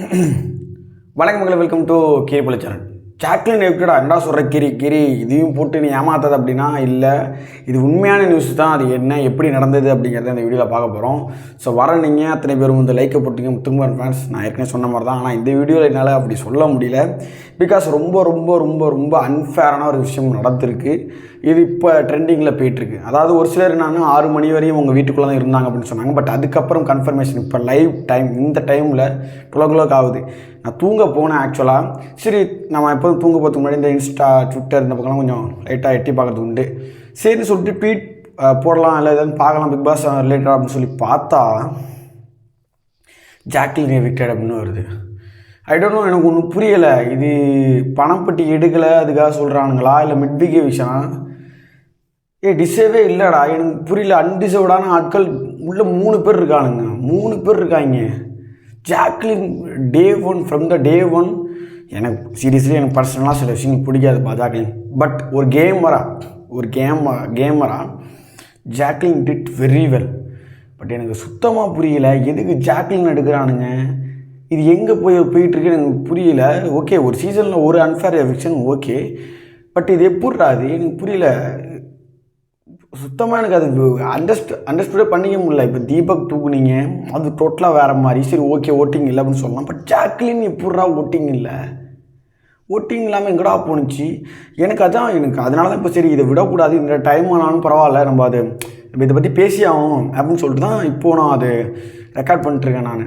வணக்கம் மக்களை welcome to cable channel. Jacqueline எவிக்டடா அண்டா சொல்கிற கிரி கிரி இதையும் போட்டு நீ ஏமாத்தது அப்படின்னா இல்லை. இது உண்மையான நியூஸ் தான். அது என்ன எப்படி நடந்தது அப்படிங்கிறத இந்த வீடியோவில் பார்க்க போகிறோம் ஸோ வர நீங்கள் அத்தனை பேரும் இந்த லைக்கை போட்டீங்க. முத்துக்குமார் ஃபேன்ஸ் நான் ஏற்கனவே சொன்ன மாதிரி தான் ஆனால் இந்த வீடியோவில் என்னால் அப்படி சொல்ல முடியல. பிகாஸ் ரொம்ப ரொம்ப ரொம்ப ரொம்ப அன்ஃபேரான ஒரு விஷயம் நடந்திருக்கு. இது இப்போ ட்ரெண்டிங்கில் போயிட்டுருக்கு. அதாவது ஒரு சிலர் என்னன்னா ஆறு மணி வரையும் உங்கள் வீட்டுக்குள்ளே தான் இருந்தாங்க அப்படின்னு சொன்னாங்க. பட் அதுக்கப்புறம் கன்ஃபர்மேஷன் இப்போ லைவ் டைம் இந்த டைமில் டுவெல் ஓ ஆகுது. நான் தூங்க போனேன் ஆக்சுவலாக சரி நம்ம எப்போதும் தூங்க போகிறதுக்கு முன்னாடி இந்த இன்ஸ்டா ட்விட்டர் இந்த பக்கம்லாம் கொஞ்சம் லைட்டாக எட்டி பார்க்கறது உண்டு. சரின்னு சொல்லிட்டு ட்வீட் போடலாம் இல்லை எதாவது பார்க்கலாம் பிக் பாஸ் ரிலேட்டட் அப்படின்னு சொல்லி பார்த்தா ஜாக்லின் எவிக்டட் அப்படின்னு வருது. ஐ டோன்ட் நோ எனக்கு ஒன்றும் புரியலை. இது பணப்பட்டி எடுக்கலை அதுக்காக சொல்கிறானுங்களா இல்லை மிட்விகே விஷயம் ஏ டிசேவே இல்லைடா. எனக்கு புரியல அன்டிசேவ்டான ஆட்கள் உள்ள மூணு பேர் இருக்கானுங்க. மூணு பேர் இருக்காங்க. Jacqueline day one from the day one. எனக்கு சீரியஸ்லி எனக்கு பர்சனலாக சில விஷயங்கள் பிடிக்காதுப்பா ஜாக்லின். பட் ஒரு கேமரா ஒரு game camera Jacqueline did very well. But எனக்கு சுத்தமாக புரியல எதுக்கு ஜாக்லின் எடுக்கிறானுங்க? இது எங்கே போய் போயிட்டுருக்கு எனக்கு புரியல. ஓகே ஒரு சீசனில் ஒரு அன்ஃபேர் எவிக்ஷன் ஓகே. பட் இது எப்படிடா அது எனக்கு புரியல. சுத்தமாக எனக்கு அது அண்டர்ஸ்ட் அண்டர்ஸ்டூடே பண்ணிக்க முடியல. இப்போ தீபக் தூக்குனீங்க அது டோட்டலாக வேறு மாதிரி. சரி ஓகே ஓட்டிங் இல்லை அப்படின்னு சொல்லலாம். பட் ஜாக்லின் எப்படா ஓட்டிங் இல்லை? ஓட்டிங் இல்லாமல் எங்கடா போணுச்சு? எனக்கு அதான் எனக்கு அதனால தான் இப்போ சரி இதை விடக்கூடாது. இந்த டைம் ஆனாலும் பரவாயில்ல. நம்ம அது நம்ம இதை பற்றி பேசி ஆகும் அப்படின்னு சொல்லிட்டு தான் இப்போது நான் அது ரெக்கார்ட் பண்ணிட்டுருக்கேன் நான்.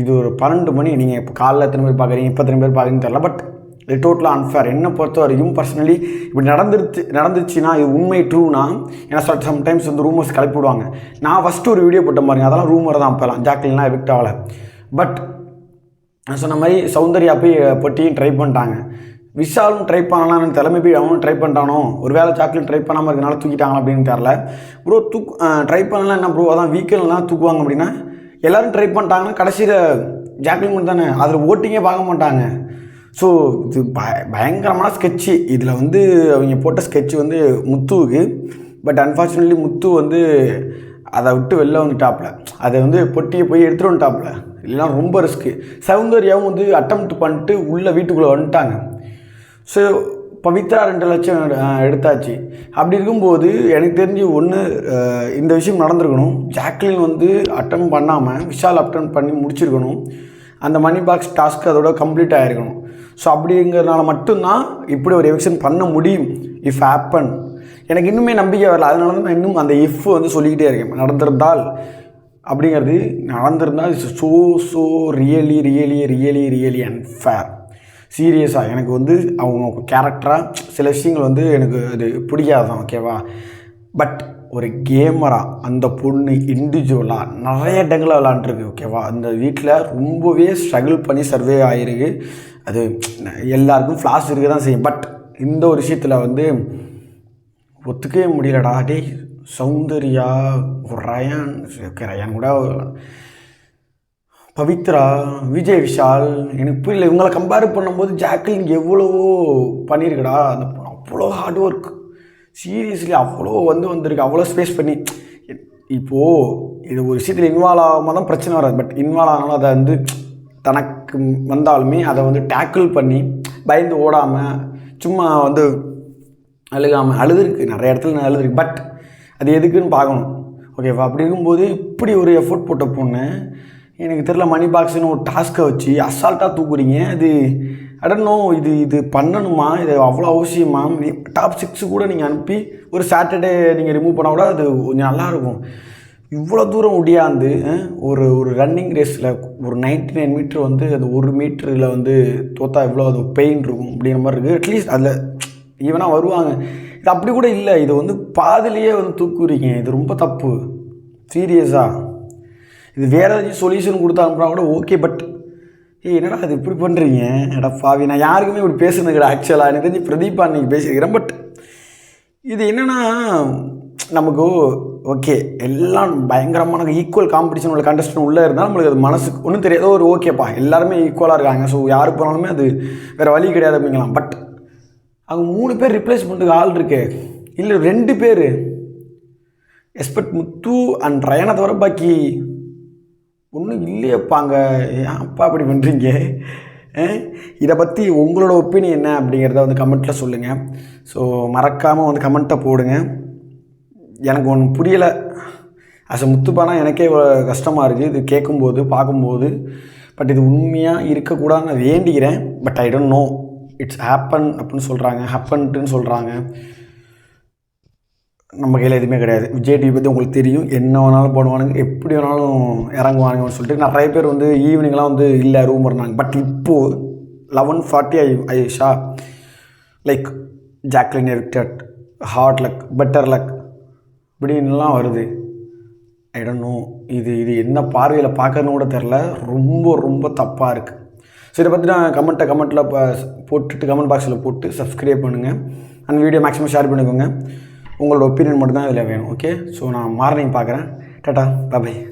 இது ஒரு பன்னெண்டு மணி. நீங்கள் இப்போ காலைல எத்தனை பேர் பார்க்குறீங்க? இப்போ எத்தனை பேர் பார்க்குறீங்கன்னு தெரில பட் இது டோட்டலாக அன்ஃபேர் என்னை பொறுத்த வரைக்கும் பர்சனலி இப்படி நடந்துருச்சு நடந்துச்சுன்னா இது உண்மை ட்ரூனா ஏன்னா சொல் சம்டைம்ஸ் வந்து ரூமர்ஸ் கிளப்பி விடுவாங்க. நான் ஃபஸ்ட்டு ஒரு வீடியோ போட்ட பாருங்க அதெல்லாம் ரூமர் தான் அப்போலாம். ஜாக்லின்லாம் எவிக்ட் ஆகலை பட் நான் சொன்ன மாதிரி சௌந்தர்யா போய் பொட்டியும் ட்ரை பண்ணிட்டாங்க. விஷாலும் ட்ரை பண்ணலாம்னு தலைமை போய் அவனும் ட்ரை பண்ணிட்டானோ? ஒரு வேளை சாக்லேட் ட்ரை பண்ணாமல் இருக்கனால தூக்கிட்டாங்களா அப்படின்னு தெரில. ப்ரோ தூக் ட்ரை பண்ணலாம் என்ன ப்ரோ அதான் வீக்கெண்ட்லாம் தூக்குவாங்க அப்படின்னா எல்லோரும் ட்ரை பண்ணிட்டாங்கன்னா கடைசியில் ஜாக்லின் மட்டும் தானே அதில் ஓட்டிங்கே பார்க்க மாட்டாங்க. ஸோ இது ப பயங்கரமான ஸ்கெட்சு இதில் வந்து அவங்க போட்ட ஸ்கெட்ச் வந்து முத்துவுக்கு. பட் அன்ஃபார்ச்சுனேட்லி முத்து வந்து அதை விட்டு வெளில வந்துட்டாப்பில். அதை வந்து பொட்டியை போய் எடுத்துகிட்டு வந்துட்டாப்பில். இல்லைனா ரொம்ப ரிஸ்க்கு சௌந்தர்யாவும் வந்து அட்டம் பண்ணிட்டு உள்ளே வீட்டுக்குள்ளே வந்துட்டாங்க. ஸோ பவித்ரா ரெண்டு லட்சம் எடுத்தாச்சு. அப்படி இருக்கும்போது எனக்கு தெரிஞ்சு ஒன்று இந்த விஷயம் நடந்திருக்கணும். ஜாக்லின் வந்து அட்டன் பண்ணாமல் விஷால் அட்டன் பண்ணி முடிச்சிருக்கணும். அந்த மணி பாக்ஸ் டாஸ்க் அதோட கம்ப்ளீட் ஆகிருக்கணும் ஸோ அப்படிங்கிறதுனால மட்டும்தான் இப்படி ஒரு எவிக்ஷன் பண்ண முடியும். இஃப் ஆப்பன் எனக்கு இன்னுமே நம்பிக்கை வரல. அதனால தான் நான் இன்னும் அந்த இஃப் வந்து சொல்லிக்கிட்டே இருக்கேன். நடந்திருந்தால் அப்படிங்கிறது நடந்திருந்தால் it's so so really really really really unfair சீரியஸாக எனக்கு வந்து அவங்க கேரக்டராக சில விஷயங்கள் வந்து எனக்கு அது பிடிக்காதான் ஓகேவா பட் ஒரு கேமரா அந்த பொண்ணு இண்டிவிஜுவலாக நிறைய இடங்களில் விளாண்டுருக்கு ஓகேவா அந்த வீட்டில் ரொம்பவே ஸ்ட்ரகிள் பண்ணி சர்வே ஆகிருக்கு அது எல்லாருக்கும் ஃப்ளாஷ் இருக்க தான் செய்யும். பட் இந்த ஒரு விஷயத்தில் வந்து ஒத்துக்கவே முடியலடா. டேய் சௌந்தர்யா ரயான் ரயான் கூட பவித்ரா விஜய் விஷால் எனக்கு புரியல இவங்களை கம்பேர் பண்ணும்போது ஜாக்லின் எவ்வளவோ பண்ணியிருக்கடா அந்த அவ்வளோ ஹார்ட் ஒர்க் சீரியஸ்லி அவ்வளோ வந்து வந்திருக்கு. அவ்வளோ ஸ்பேஸ் பண்ணி இப்போது இது ஒரு விஷயத்தில் இன்வால்வ் ஆகாமல் தான் பிரச்சனை வராது. பட் இன்வால்வ் ஆனாலும் அதை வந்து தனக்கு வந்தாலுமே அதை வந்து டேக்கிள் பண்ணி பயந்து ஓடாமல் சும்மா வந்து அழுகாமல் அழுதுருக்கு. நிறைய இடத்துல நான் அழுதுருக்கு. பட் அது எதுக்குன்னு பார்க்கணும். ஓகேவா அப்படி இருக்கும்போது இப்படி ஒரு எஃபோர்ட் போட்ட பொண்ணு எனக்கு தெரில மணி பாக்ஸ்னு ஒரு டாஸ்க்கை வச்சு அசால்ட்டாக தூக்குறீங்க. அது அடனோ இது இது பண்ணணுமா? இது அவ்வளோ அவசியமா? டாப் சிக்ஸு கூட நீங்கள் அனுப்பி ஒரு சாட்டர்டே நீங்கள் ரிமூவ் பண்ணால் கூட அது கொஞ்சம் நல்லாயிருக்கும் இவ்வளோ தூரம் ஒடியாந்து ஒரு ஒரு ரன்னிங் ரேஸில் ஒரு நைன்டி நைன் மீட்ரு வந்து அந்த ஒரு மீட்டரில் வந்து தோத்தா இவ்வளோ அது பெயின் இருக்கும் அப்படிங்கிற மாதிரி இருக்குது அட்லீஸ்ட் அதில் ஈவனாக வருவாங்க. இது அப்படி கூட இல்லை. இது வந்து பாதிலேயே வந்து தூக்குறீங்க. இது ரொம்ப தப்பு. சீரியஸாக இது வேறு ஏதாச்சும் சொல்யூஷன் கொடுத்தாங்கன்னா கூட ஓகே பட் ஏய் என்னடா அது இப்படி பண்ணுறீங்க எடா பாவி நான் யாருக்குமே இப்படி பேசுனது கிடையாது ஆக்சுவலாக எனக்கு தெரிஞ்சு பிரதீபா நீங்கள் பேசியிருக்கிறேன். பட் இது என்னென்னா நமக்கு ஓகே எல்லாம் பயங்கரமான ஈக்குவல் காம்படிஷன் உள்ள கண்டஸ்டன் உள்ளே இருந்தால் நம்மளுக்கு அது மனசுக்கு ஒன்றும் தெரியாத. ஒரு ஓகேப்பா எல்லாருமே ஈக்குவலாக இருக்காங்க. ஸோ யாருக்கு போனாலுமே அது வேறு வழி கிடையாது அப்படிங்கலாம். பட் அவங்க மூணு பேர் ரிப்ளேஸ் பண்ணுறதுக்கு ஆள் இருக்கு. இல்லை ரெண்டு பேர். எஸ்பெக்ட் முத்து அண்ட் ரயனை தவிர பாக்கி ஒன்றும் இல்லையப்பாங்க ஏன் அப்பா அப்படி பண்ணுறீங்க இதை பற்றி உங்களோட ஒப்பீனியன் என்ன அப்படிங்கிறத வந்து கமெண்ட்டில் சொல்லுங்கள் ஸோ மறக்காமல் வந்து கமெண்ட்டை போடுங்க. எனக்கு ஒன்று புரியலை. அஸ் அ முத்துப்பானா எனக்கே கஷ்டமாக இருக்குது இது கேட்கும்போது பார்க்கும்போது. பட் இது உண்மையாக இருக்கக்கூடாதுன்னு நான் வேண்டிக்கிறேன். But I don't know it's happen அப்படின்னு சொல்கிறாங்க ஹேப்பன்ட்டுன்னு சொல்கிறாங்க நம்ம கையில் எதுவுமே கிடையாது. விஜய் டிவி பற்றி உங்களுக்கு தெரியும். என்ன வேணாலும் போடுவானுங்க எப்படி வேணாலும் இறங்குவானுங்கன்னு சொல்லிட்டு நிறைய பேர் வந்து ஈவினிங்லாம் வந்து இல்லை ரூம் இருந்தாங்க பட் இப்போது eleven forty I I saw like Jacqueline evicted hard luck better luck இப்படின்லாம் வருது. ஐ டோன்ட் நோ இது இது என்ன பார்வையில் பார்க்கறன்னு கூட தெரில ரொம்ப ரொம்ப தப்பாக இருக்குது ஸோ இதை பற்றி நான் கமெண்ட்டை கமெண்ட்டில் போட்டுட்டு கமெண்ட் பாக்ஸில் போட்டு சப்ஸ்கிரைப் பண்ணுங்கள் அண்ட் வீடியோ மேக்ஸிமம் ஷேர் பண்ணிக்கோங்க. உங்களோட ஒப்பீனியன் மட்டும்தான் இதில் வேணும் ஓகே ஸோ நான் மார்னிங் பார்க்குறேன். டாட்டா பாய்